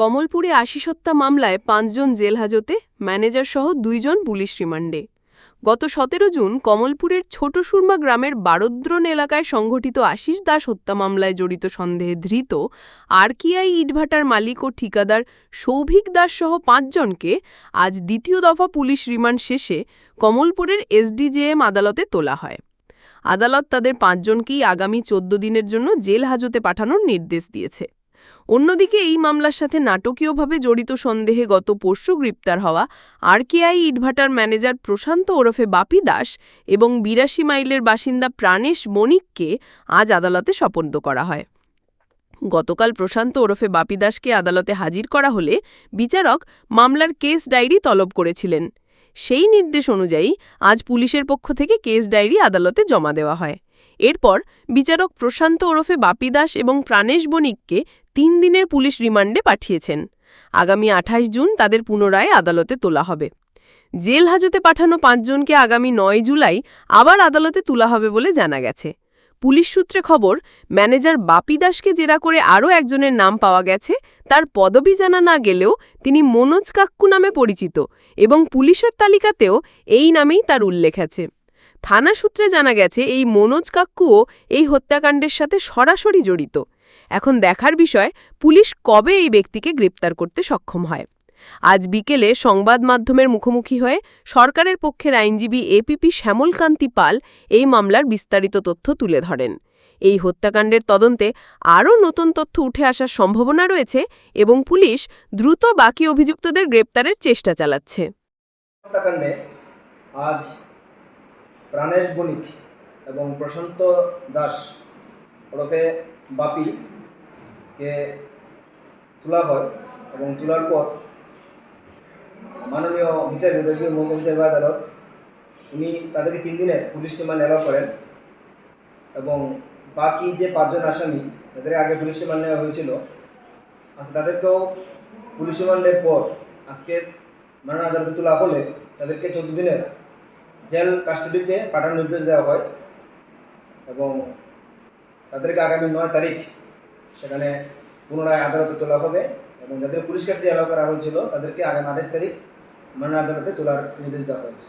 কমলপুরে আশিস হত্যা মামলায় পাঁচজন জেল হাজতে ম্যানেজার সহ দুইজন পুলিশ রিমান্ডে। গত সতেরো জুন কমলপুরের ছোট সুরমা গ্রামের বারদ্রন এলাকায় সংঘটিত আশিস দাস হত্যা মামলায় জড়িত সন্দেহে ধৃত আরকিআই ইটভাটার মালিক ও ঠিকাদার সৌভিক দাস সহ পাঁচজনকে আজ দ্বিতীয় দফা পুলিশ রিমান্ড শেষে কমলপুরের এসডিজেএম আদালতে তোলা হয়। আদালত তাদের পাঁচজনকেই আগামী চোদ্দ দিনের জন্য জেল হাজতে পাঠানোর নির্দেশ দিয়েছে। অন্যদিকে এই মামলার সাথে নাটকীয়ভাবে জড়িত সন্দেহে গত পরশু গ্রেপ্তার হওয়া আরকেআই ইটভাটার ম্যানেজার প্রশান্ত ওরফে বাপি দাস এবং বিরাশি মাইলের বাসিন্দা প্রাণেশ বণিককে আজ আদালতে সোপর্দ করা হয়। গতকাল প্রশান্ত ওরফে বাপি দাসকে আদালতে হাজির করা হলে বিচারক মামলার কেস ডায়েরি তলব করেছিলেন। সেই নির্দেশ অনুযায়ী আজ পুলিশের পক্ষ থেকে কেস ডায়েরি আদালতে জমা দেওয়া হয়। এরপর বিচারক প্রশান্ত ওরফে বাপি দাস এবং প্রাণেশ বণিককে তিন দিনের পুলিশ রিমান্ডে পাঠিয়েছেন। আগামী আঠাশ জুন তাদের পুনরায় আদালতে তোলা হবে। জেল হাজতে পাঠানো পাঁচজনকে আগামী নয় জুলাই আবার আদালতে তোলা হবে বলে জানা গেছে। পুলিশ সূত্রে খবর, ম্যানেজার বাপি দাসকে জেরা করে আরও একজনের নাম পাওয়া গেছে। তার পদবি জানা না গেলেও তিনি মনোজ কাক্কু নামে পরিচিত এবং পুলিশের তালিকাতেও এই নামেই তার উল্লেখ আছে। থানা সূত্রে জানা গেছে, এই মনোজ কাক্কুও এই হত্যাকাণ্ডের সাথে সরাসরি জড়িত। এখন দেখার বিষয়, পুলিশ কবে এই ব্যক্তিকে গ্রেপ্তার করতে সক্ষম হয়? আজ বিকেলে সংবাদ মাধ্যমের মুখোমুখি হয়ে সরকারের পক্ষের আইনজীবী এপিপি শ্যামলকান্তি পাল এই মামলার বিস্তারিত তথ্য তুলে ধরেন। এই হত্যাকাণ্ডের তদন্তে আরও নতুন তথ্য উঠে আসার সম্ভাবনা রয়েছে এবং পুলিশ দ্রুত বাকি অভিযুক্তদের গ্রেপ্তারের চেষ্টা চালাচ্ছে। আজ প্রাণেশ বণিক এবং প্রশান্ত দাস ওরফে বাপিকে তোলা হয় এবং তোলার পর মাননীয় বিচার বিভাগীয় মৌম বিচার আদালত, উনি তাদেরকে তিন দিনের পুলিশ রিমান্ড এলাও করেন এবং বাকি যে পাঁচজন আসামি, তাদের আগে পুলিশ রিমান্ড নেওয়া হয়েছিল। আজকে তাদেরকেও পুলিশ রিমান্ডের পর আজকে মাননীয় আদালতে তোলা হলে তাদেরকে চোদ্দ দিনের জেল কাস্টাডিতে পাঠানোর নির্দেশ দেওয়া হয় এবং তাদেরকে আগামী নয় তারিখ সেখানে পুনরায় আদালতে তোলা হবে এবং যাদের পুলিশ কাস্টাডি অ্যালাউ করা হয়েছিল তাদেরকে আগামী আঠাশ তারিখ মাননীয় আদালতে তোলার নির্দেশ দেওয়া হয়েছে।